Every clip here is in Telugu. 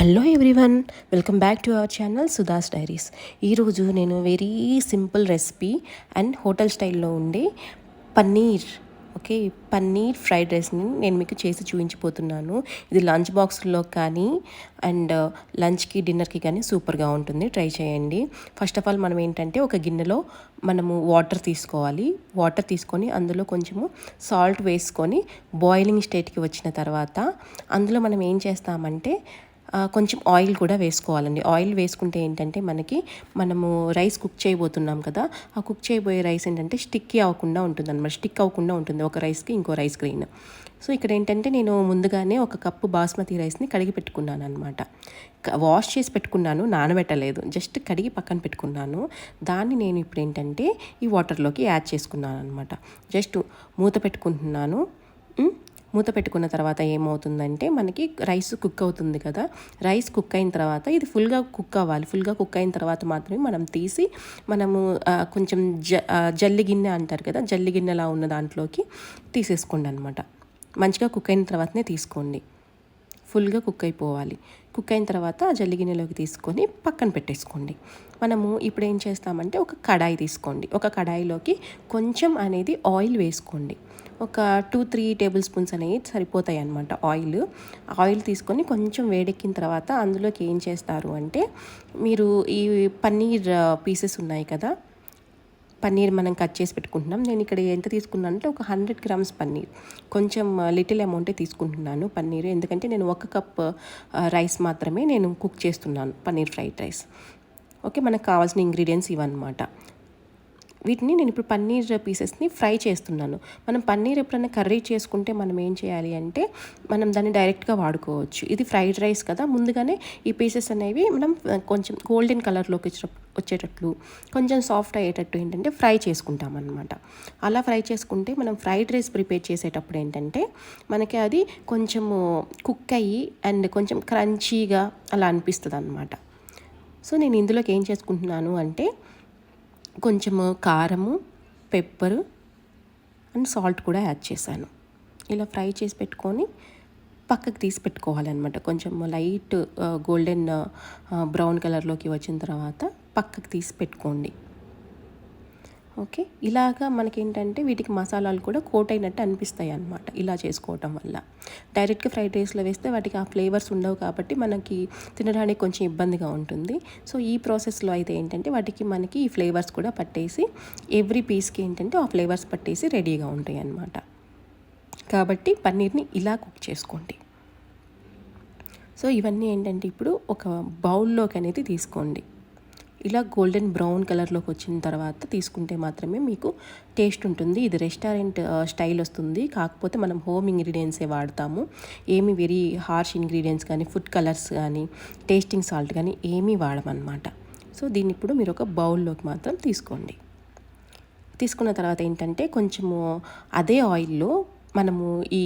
Hello everyone welcome back to our channel Sudha's diaries ఈరోజు నేను very simple recipe and hotel స్టైల్లో ఉండే పన్నీర్ ఓకే పన్నీర్ ఫ్రైడ్ రైస్ని నేను మీకు చేసి చూపించిపోతున్నాను ఇది లంచ్ బాక్స్లో కానీ అండ్ లంచ్కి డిన్నర్కి కానీ సూపర్గా ఉంటుంది. ట్రై చేయండి. ఫస్ట్ ఆఫ్ ఆల్ మనం ఏంటంటే ఒక గిన్నెలో మనము వాటర్ తీసుకోవాలి. వాటర్ తీసుకొని అందులో కొంచెము సాల్ట్ వేసుకొని బాయిలింగ్ స్టేట్కి వచ్చిన తర్వాత అందులో మనం ఏం చేస్తామంటే కొంచెం ఆయిల్ కూడా వేసుకోవాలండి. ఆయిల్ వేసుకుంటే ఏంటంటే మనకి మనము రైస్ కుక్ చేయబోతున్నాం కదా ఆ కుక్ చేయబోయే రైస్ ఏంటంటే స్టిక్కీ అవ్వకుండా ఉంటుంది అనమాట స్టిక్ అవ్వకుండా ఉంటుంది ఒక రైస్కి ఇంకో రైస్ గ్రీన్. సో ఇక్కడ ఏంటంటే నేను ముందుగానే ఒక కప్పు బాస్మతి రైస్ని కడిగి పెట్టుకున్నాను అనమాట వాష్ చేసి పెట్టుకున్నాను నానబెట్టలేదు. జస్ట్ కడిగి పక్కన పెట్టుకున్నాను. దాన్ని నేను ఇప్పుడు ఏంటంటే ఈ వాటర్లోకి యాడ్ చేసుకున్నాను అనమాట జస్ట్ మూత పెట్టుకుంటున్నాను. మూత పెట్టుకున్న తర్వాత ఏమవుతుందంటే మనకి రైస్ కుక్ అవుతుంది కదా. రైస్ కుక్ అయిన తర్వాత ఇది ఫుల్గా కుక్ అవ్వాలి. ఫుల్గా కుక్ అయిన తర్వాత మాత్రమే మనం తీసి మనము కొంచెం జ జల్లి గిన్నె అంటారు కదా జల్లి గిన్నెలా ఉన్న దాంట్లోకి తీసేసుకోండి అనమాట మంచిగా కుక్ అయిన తర్వాతనే తీసుకోండి. ఫుల్గా కుక్ అయిపోవాలి. కుక్ అయిన తర్వాత ఆ జల్లి గిన్నెలోకి తీసుకొని పక్కన పెట్టేసుకోండి. మనము ఇప్పుడు ఏం చేస్తామంటే ఒక కడాయి తీసుకోండి. ఒక కడాయిలోకి కొంచెం అనేది ఆయిల్ వేసుకోండి. ఒక టూ త్రీ టేబుల్ స్పూన్స్ అనేవి సరిపోతాయి అనమాట ఆయిల్. ఆయిల్ తీసుకొని కొంచెం వేడెక్కిన తర్వాత అందులోకి ఏం చేస్తారు అంటే మీరు ఈ పన్నీర్ పీసెస్ ఉన్నాయి కదా పన్నీర్ మనం కట్ చేసి పెట్టుకుంటున్నాం. నేను ఇక్కడ ఎంత తీసుకున్నాను అంటే ఒక హండ్రెడ్ గ్రామ్స్ పన్నీర్. కొంచెం లిటిల్ అమౌంటే తీసుకుంటున్నాను పన్నీర్. ఎందుకంటే నేను ఒక కప్ రైస్ మాత్రమే నేను కుక్ చేస్తున్నాను పన్నీర్ ఫ్రైడ్ రైస్. ఓకే మనకు కావాల్సిన ఇంగ్రీడియంట్స్ ఇవన్నమాట. వీటిని నేను ఇప్పుడు పన్నీర్ పీసెస్ని ఫ్రై చేస్తున్నాను. మనం పన్నీర్ ఎప్పుడైనా కర్రీ చేసుకుంటే మనం ఏం చేయాలి అంటే మనం దాన్ని డైరెక్ట్గా వాడుకోవచ్చు. ఇది ఫ్రైడ్ రైస్ కదా ముందుగానే ఈ పీసెస్ అనేవి మనం కొంచెం గోల్డెన్ కలర్లోకి వచ్చేటట్లు కొంచెం సాఫ్ట్ అయ్యేటట్టు ఏంటంటే ఫ్రై చేసుకుంటాం అనమాట అలా ఫ్రై చేసుకుంటే మనం ఫ్రైడ్ రైస్ ప్రిపేర్ చేసేటప్పుడు ఏంటంటే మనకి అది కొంచెము కుక్ అయ్యి అండ్ కొంచెం క్రంచీగా అలా అనిపిస్తుంది అనమాట సో నేను ఇందులోకి ఏం చేసుకుంటున్నాను అంటే కొంచెము కారము పెప్పరు అండ్ సాల్ట్ కూడా యాడ్ చేశాను. ఇలా ఫ్రై చేసి పెట్టుకొని పక్కకు తీసి పెట్టుకోవాలన్నమాట. కొంచెం లైట్ గోల్డెన్ బ్రౌన్ కలర్లోకి వచ్చిన తర్వాత పక్కకు తీసి పెట్టుకోండి. ఓకే? ఇలాగా మనకేంటంటే వీటికి మసాలాలు కూడా కోట్ అయినట్టు అనిపిస్తాయి అన్నమాట ఇలా చేసుకోవటం వల్ల. డైరెక్ట్గా ఫ్రైడ్ రైస్లో వేస్తే వాటికి ఆ ఫ్లేవర్స్ ఉండవు కాబట్టి మనకి తినడానికి కొంచెం ఇబ్బందిగా ఉంటుంది. సో ఈ ప్రాసెస్లో అయితే ఏంటంటే వాటికి మనకి ఈ ఫ్లేవర్స్ కూడా పట్టేసి ఎవ్రీ పీస్కి ఏంటంటే ఆ ఫ్లేవర్స్ పట్టేసి రెడీగా ఉంటాయి అన్నమాట కాబట్టి పన్నీర్ని ఇలా కుక్ చేసుకోండి. సో ఇవన్నీ ఏంటంటే ఇప్పుడు ఒక బౌల్లోకి అనేది తీసుకోండి. ఇలా గోల్డెన్ బ్రౌన్ కలర్లోకి వచ్చిన తర్వాత తీసుకుంటే మాత్రమే మీకు టేస్ట్ ఉంటుంది. ఇది రెస్టారెంట్ స్టైల్ వస్తుంది. కాకపోతే మనం హోమ్ ఇంగ్రీడియంట్సే వాడతాము. ఏమి వెరీ హార్ష్ ఇంగ్రీడియంట్స్ కానీ ఫుడ్ కలర్స్ కానీ టేస్టింగ్ సాల్ట్ కానీ ఏమీ వాడమన్నమాట. సో దీన్ని ఇప్పుడు మీరు ఒక బౌల్లోకి మాత్రం తీసుకోండి. తీసుకున్న తర్వాత ఏంటంటే కొంచెము అదే ఆయిల్లో మనము ఈ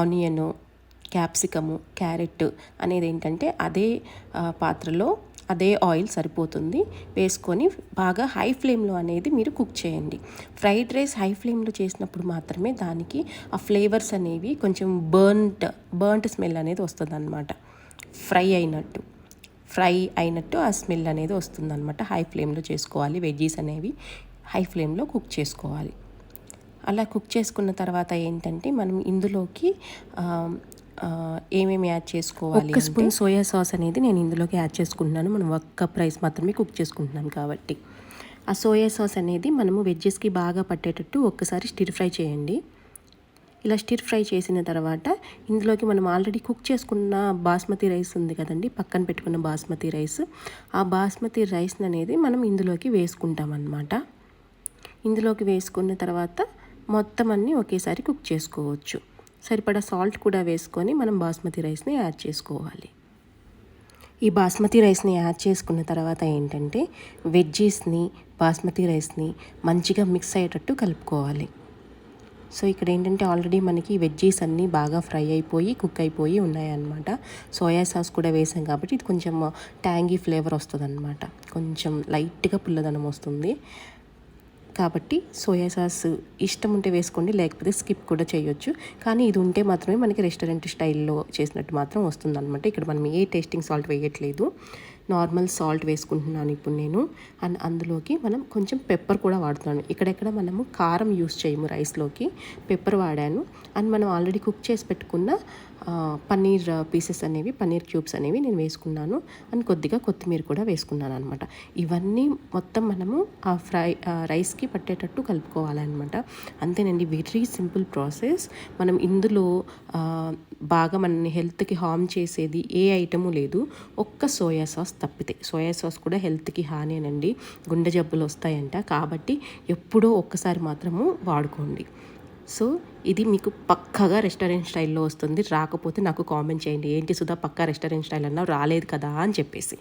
ఆనియను క్యాప్సికము క్యారెట్ అనేది ఏంటంటే అదే పాత్రలో అదే ఆయిల్ సరిపోతుంది. వేసుకొని బాగా హై ఫ్లేమ్లో అనేది మీరు కుక్ చేయండి. ఫ్రైడ్ రైస్ హై ఫ్లేమ్లో చేసినప్పుడు మాత్రమే దానికి ఆ ఫ్లేవర్స్ అనేవి కొంచెం బర్న్ట్ బర్న్ట్ స్మెల్ అనేది వస్తుంది అనమాట ఫ్రై అయినట్టు. ఫ్రై అయినట్టు ఆ స్మెల్ అనేది వస్తుందన్నమాట. హై ఫ్లేమ్లో చేసుకోవాలి. వెజ్జీస్ అనేవి హై ఫ్లేమ్లో కుక్ చేసుకోవాలి. అలా కుక్ చేసుకున్న తర్వాత ఏంటంటే మనం ఇందులోకి ఏమేమి యాడ్ చేసుకోవాలి ఒక స్పూన్ సోయా సాస్ అనేది నేను ఇందులోకి యాడ్ చేసుకుంటున్నాను. మనం ఒక కప్ రైస్ మాత్రమే కుక్ చేసుకుంటున్నాం కాబట్టి. ఆ సోయా సాస్ అనేది మనము వెజ్జెస్కి బాగా పట్టేటట్టు ఒక్కసారి స్టిర్ ఫ్రై చేయండి. ఇలా స్టిర్ ఫ్రై చేసిన తర్వాత ఇందులోకి మనం ఆల్రెడీ కుక్ చేసుకున్న బాస్మతి రైస్ ఉంది కదండి పక్కన పెట్టుకున్న బాస్మతి రైస్. ఆ బాస్మతి రైస్ అనేది మనం ఇందులోకి వేసుకుంటాం అన్నమాట. ఇందులోకి వేసుకున్న తర్వాత మొత్తం అన్నీ ఒకేసారి కుక్ చేసుకోవచ్చు. సరిపడా సాల్ట్ కూడా వేసుకొని మనం బాస్మతి రైస్ని యాడ్ చేసుకోవాలి. ఈ బాస్మతి రైస్ని యాడ్ చేసుకున్న తర్వాత ఏంటంటే వెజ్జీస్ని బాస్మతి రైస్ని మంచిగా మిక్స్ అయ్యేటట్టు కలుపుకోవాలి. సో ఇక్కడ ఏంటంటే ఆల్రెడీ మనకి వెజ్జీస్ అన్నీ బాగా ఫ్రై అయిపోయి కుక్ అయిపోయి ఉన్నాయన్నమాట. సోయా సాస్ కూడా వేసాం కాబట్టి ఇది కొంచెం ట్యాంగీ ఫ్లేవర్ వస్తుంది అనమాట కొంచెం లైట్గా పుల్లదనం వస్తుంది. కాబట్టి సోయా సాస్ ఇష్టం ఉంటే వేసుకోండి లేకపోతే స్కిప్ కూడా చేయొచ్చు. కానీ ఇది ఉంటే మాత్రమే మనకి రెస్టారెంట్ స్టైల్లో చేసినట్టు మాత్రం వస్తుంది అనమాట ఇక్కడ మనం ఏ టేస్టింగ్ సాల్ట్ వేయట్లేదు. నార్మల్ సాల్ట్ వేసుకుంటున్నాను ఇప్పుడు నేను. అండ్ అందులోకి మనం కొంచెం పెప్పర్ కూడా వాడుతున్నాను. ఇక్కడెక్కడ మనము కారం యూస్ చేయము రైస్లోకి. పెప్పర్ వాడాను. అండ్ మనం ఆల్రెడీ కుక్ చేసి పెట్టుకున్న పన్నీర్ uh, పీసెస్ అనేవి పన్నీర్ క్యూబ్స్ అనేవి నేను వేసుకున్నాను. అండ్ కొద్దిగా కొత్తిమీర కూడా వేసుకున్నాను అనమాట ఇవన్నీ మొత్తం మనము ఆ ఫ్రై రైస్కి పట్టేటట్టు కలుపుకోవాలన్నమాట. అంతేనండి వెరీ సింపుల్ ప్రాసెస్. మనం ఇందులో బాగా మనని హెల్త్కి హామ్ చేసేది ఏ ఐటము లేదు. ఒక్క సోయా సాస్ తప్పితే. సోయా సాస్ కూడా హెల్త్కి హానేనండి. గుండె జబ్బులు వస్తాయంట. కాబట్టి ఎప్పుడో ఒక్కసారి మాత్రము వాడుకోండి. సో ఇది మీకు పక్కగా రెస్టారెంట్ స్టైల్లో వస్తుంది. రాకపోతే నాకు కామెంట్ చేయండి. ఏంటి సుధా పక్కా రెస్టారెంట్ స్టైల్ అన్నావు? రాలేదు కదా అని చెప్పేసి.